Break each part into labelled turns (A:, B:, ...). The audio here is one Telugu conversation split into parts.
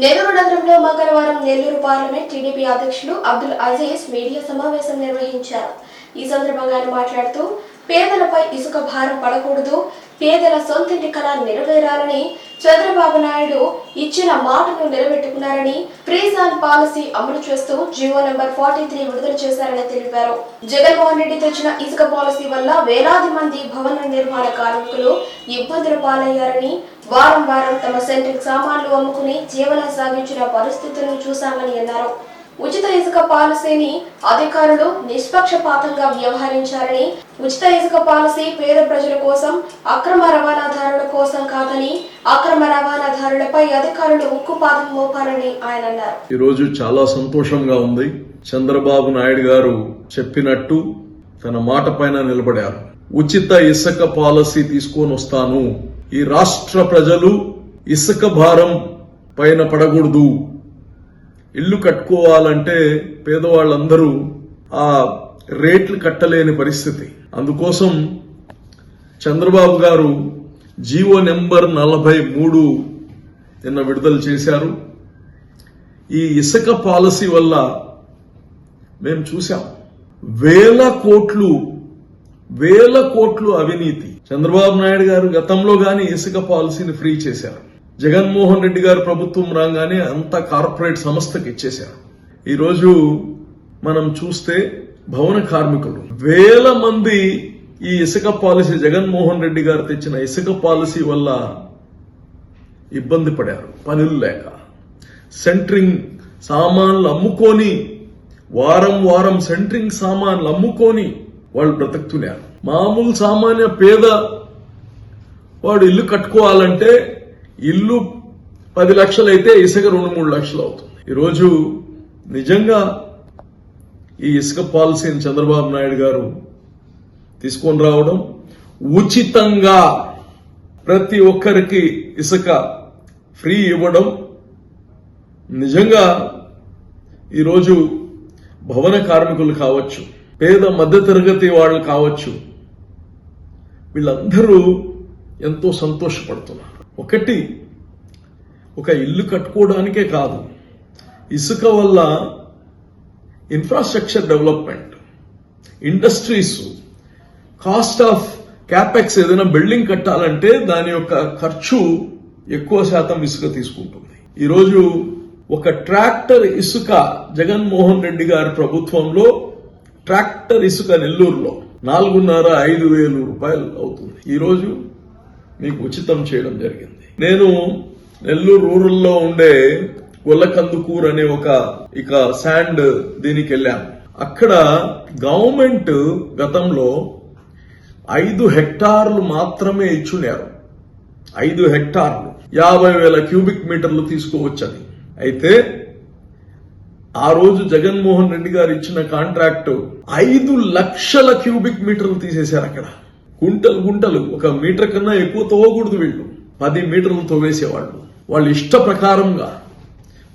A: నెల్లూరు నగరంలో మంగళవారం నెల్లూరు పార్లమెంట్ టీడీపీ అధ్యక్షులు అబ్దుల్ అజీజ్ మీడియా సమావేశం నిర్వహించారు. ఈ సందర్భంగా ఆయన మాట్లాడుతూ పేదలపై ఇసుక భారం పడకూడదు. పేదల సొంతింటి కళ నెరవేరాలని చంద్రబాబు నాయుడు ఇచ్చిన మాటను నిలబెట్టుకున్నారని ప్రీజాన్ పాలసీ అమలు చేస్తూ జియో నెంబర్ ఫార్టీ త్రీ విడుదల చేశారని తెలిపారు. జగన్మోహన్ రెడ్డి తెచ్చిన ఇసుక పాలసీ వల్ల వేలాది మంది భవన నిర్మాణ కార్మికులు ఇబ్బందులు పాలయ్యారని వారం వారం తమ సెంట్రింగ్ సామాన్లు అమ్ముకుని జీవనం సాగించిన పరిస్థితులను చూశామని అన్నారు. ఉచిత ఇసుక పాలసీని అధికారులు నిష్పక్షపాతంగా వ్యవహరించారని ఉచిత ఇసుక పాలసీ పేద ప్రజల కోసం అక్రమ రవాణాదారుల కోసం కాదని అక్రమ రవాణాదారులపై అధికారులు ఉక్కుపాదం మోపారని ఆయన అన్నారు.
B: ఈరోజు చాలా సంతోషంగా ఉంది. చంద్రబాబు నాయుడు గారు చెప్పినట్టు తన మాట పైన నిలబడారు. ఉచిత ఇసుక పాలసీ తీసుకొని వస్తాను. ఈ రాష్ట్ర ప్రజలు ఇసుక భారం పైన పడకూడదు. ఇల్లు కట్టుకోవాలంటే పేదవాళ్ళందరూ ఆ రేట్లు కట్టలేని పరిస్థితి. అందుకోసం చంద్రబాబు గారు జీవో నెంబర్ నలభై మూడు నిన్న విడుదల చేశారు. ఈ ఇసుక పాలసీ వల్ల మేము చూసాం వేల కోట్లు వేల కోట్లు అవినీతి. చంద్రబాబు నాయుడు గారు గతంలో గాని ఇసుక పాలసీని ఫ్రీ చేశారు. జగన్మోహన్ రెడ్డి గారు ప్రభుత్వం రాగానే అంత కార్పొరేట్ సంస్థకి ఇచ్చేశారు. ఈరోజు మనం చూస్తే భవన కార్మికులు. వేల మంది ఈ ఇసుక పాలసీ జగన్మోహన్ రెడ్డి గారు తెచ్చిన ఇసుక పాలసీ వల్ల ఇబ్బంది పడారు. పనులు లేక. సెంట్రింగ్ సామాన్లు అమ్ముకొని వారం వారం సెంట్రింగ్ సామాన్లు అమ్ముకొని వాళ్ళు బ్రతుకుతున్నారు. మామూలు సామాన్య పేద వాడు ఇల్లు కట్టుకోవాలంటే ఇల్లు పది లక్షలు అయితే ఇసుక రెండు మూడు లక్షలు అవుతుంది. ఈరోజు నిజంగా ఈ ఇసుక పాలసీని చంద్రబాబు నాయుడు గారు తీసుకొని రావడం ఉచితంగా ప్రతి ఒక్కరికి ఇసుక ఫ్రీ ఇవ్వడం నిజంగా ఈరోజు భవన కార్మికులు కావచ్చు పేద మధ్యతరగతి వాళ్ళు కావచ్చు వీళ్ళందరూ ఎంతో సంతోషపడుతున్నారు. ఒకటి ఒక ఇల్లు కట్టుకోవడానికే కాదు ఇసుక వల్ల infrastructure development industries cost of capex ఏదైనా బిల్డింగ్ కట్టాలంటే దాని యొక్క ఖర్చు ఎక్కువ శాతం ఇసుక తీసుకుంటుంది. ఈరోజు ఒక ట్రాక్టర్ ఇసుక జగన్మోహన్ రెడ్డి గారి ప్రభుత్వంలో ట్రాక్టర్ ఇసుక నెల్లూరులో నాలుగున్నర ఐదు వేలు రూపాయలు అవుతుంది. ఈరోజు మీకు ఉచితం చేయడం జరిగింది. నేను నెల్లూరు రూరల్లో ఉండే గొల్లకందుకూర్ అనే ఒక ఇక శాండ్ దీనికి వెళ్ళాను అక్కడ గవర్నమెంట్ గతంలో ఐదు హెక్టార్లు మాత్రమే ఇచ్చున్నారు. ఐదు హెక్టార్లు. యాభై వేల క్యూబిక్ మీటర్లు తీసుకోవచ్చని అయితే ఆ రోజు జగన్మోహన్ రెడ్డి గారు ఇచ్చిన కాంట్రాక్ట్ ఐదు లక్షల క్యూబిక్ మీటర్లు తీసేశారు అక్కడ. గుంటలు గుంటలు ఒక మీటర్ కన్నా ఎక్కువ తవ్వకూడదు వీళ్ళు. పది మీటర్లు తవ్వేసేవాళ్ళు. వాళ్ళ ఇష్ట ప్రకారంగా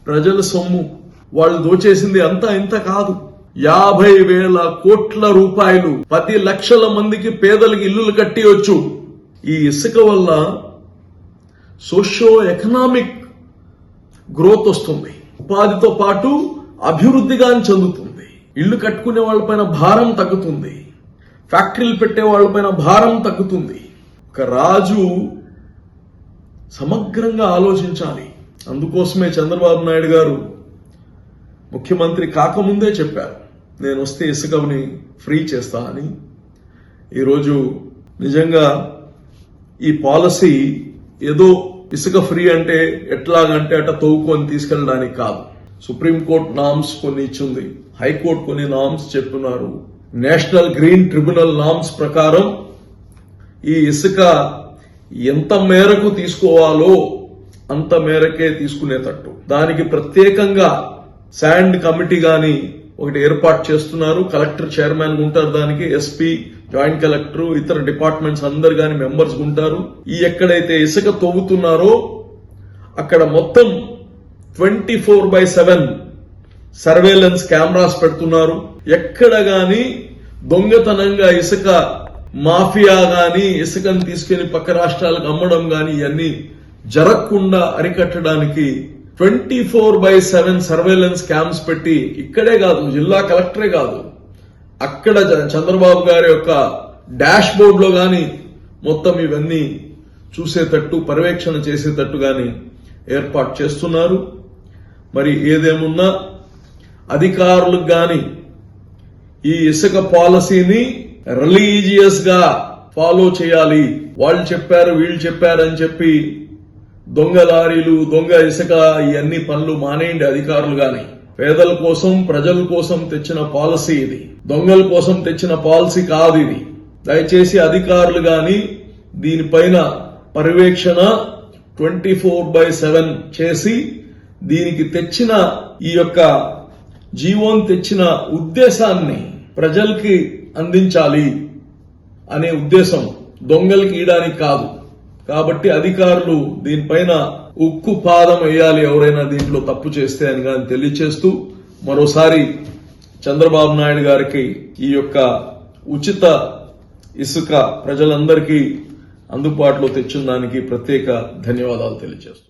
B: ప్రజల సొమ్ము వాళ్ళు దోచేసింది అంతా ఇంత కాదు. యాభై వేల కోట్ల రూపాయలు పది లక్షల మందికి పేదలకి ఇల్లులు కట్టివచ్చు ఈ ఇసుక వల్ల సోషో ఎకనామిక్ గ్రోత్ వస్తుంది. ఉపాధితో పాటు అభివృద్ధిగా చెందుతుంది. ఇల్లు కట్టుకునే వాళ్ళపైన భారం తగ్గుతుంది. ఫ్యాక్టరీలు పెట్టే వాళ్ళపైన భారం తగ్గుతుంది. ఒక రాజు సమగ్రంగా ఆలోచించాలి. అందుకోసమే చంద్రబాబు నాయుడు గారు ముఖ్యమంత్రి కాకముందే చెప్పారు నేను వస్తే ఇసుకని ఫ్రీ చేస్తా అని. ఈరోజు నిజంగా ఈ పాలసీ ఏదో ఇసుక ఫ్రీ అంటే ఎట్లాగంటే అట్ట తవ్వుకొని తీసుకెళ్ళడానికి కాదు. సుప్రీంకోర్టు నామ్స్ కొన్ని ఇచ్చింది. హైకోర్టు కొన్ని నామ్స్ చెప్తున్నారు. నేషనల్ గ్రీన్ ట్రిబ్యునల్ నామ్స్ ప్రకారం ఈ ఇసుక ఎంత మేరకు తీసుకోవాలో అంత మేరకే తీసుకునేటట్టు. దానికి ప్రత్యేకంగా శాండ్ కమిటీ గాని ఒకటి ఏర్పాటు చేస్తున్నారు. కలెక్టర్ చైర్మన్ ఉంటారు దానికి ఎస్పీ జాయింట్ కలెక్టర్ ఇతర డిపార్ట్మెంట్స్ అందరు గాని మెంబర్స్ ఉంటారు ఈ ఎక్కడైతే ఇసుక తవ్వుతున్నారో అక్కడ మొత్తం twenty four by seven surveillance cameras పెడుతున్నారు. ఎక్కడ గాని దొంగతనంగా ఇసుక మాఫియా గాని ఇసుకను తీసుకెళ్ళి పక్క రాష్ట్రాలకు అమ్మడం గాని ఇవన్నీ జరగకుండా అరికట్టడానికి twenty four by seven surveillance camps పెట్టి ఇక్కడే కాదు జిల్లా కలెక్టరే కాదు అక్కడ చంద్రబాబు గారి యొక్క డాష్ బోర్డ్లో గాని మొత్తం ఇవన్నీ చూసేటట్టు పర్యవేక్షణ చేసేటట్టు గాని ఏర్పాటు చేస్తున్నారు. మరి ఏదేమున్నా అధికారులకు కానీ ఈ ఇసుక పాలసీని రిలీజియస్గా ఫాలో చేయాలి. వాళ్ళు చెప్పారు వీళ్ళు చెప్పారు అని చెప్పి దొంగ లారీలు దొంగ ఇసుక ఇవన్నీ పనులు మానేయండి అధికారులు గాని. పేదల కోసం ప్రజల కోసం తెచ్చిన పాలసీ ఇది. దొంగల కోసం తెచ్చిన పాలసీ కాదు ఇది. దయచేసి అధికారులు గాని దీనిపైన పర్యవేక్షణ ట్వంటీ ఫోర్ బై సెవెన్ చేసి దీనికి తెచ్చిన ఈ యొక్క జీవోన్ తెచ్చిన ఉద్దేశాన్ని ప్రజలకి అందించాలి అనే ఉద్దేశం దొంగలకి ఇయడానికి కాదు. కాబట్టి అధికారులు దీనిపైన ఉక్కు పాదం వేయాలి ఎవరైనా దీంట్లో తప్పు చేస్తే అని కానీ తెలియచేస్తూ మరోసారి చంద్రబాబు నాయుడు గారికి ఈ యొక్క ఉచిత ఇసుక ప్రజలందరికీ అందుబాటులో తెచ్చిన దానికి ప్రత్యేక ధన్యవాదాలు తెలియజేస్తూ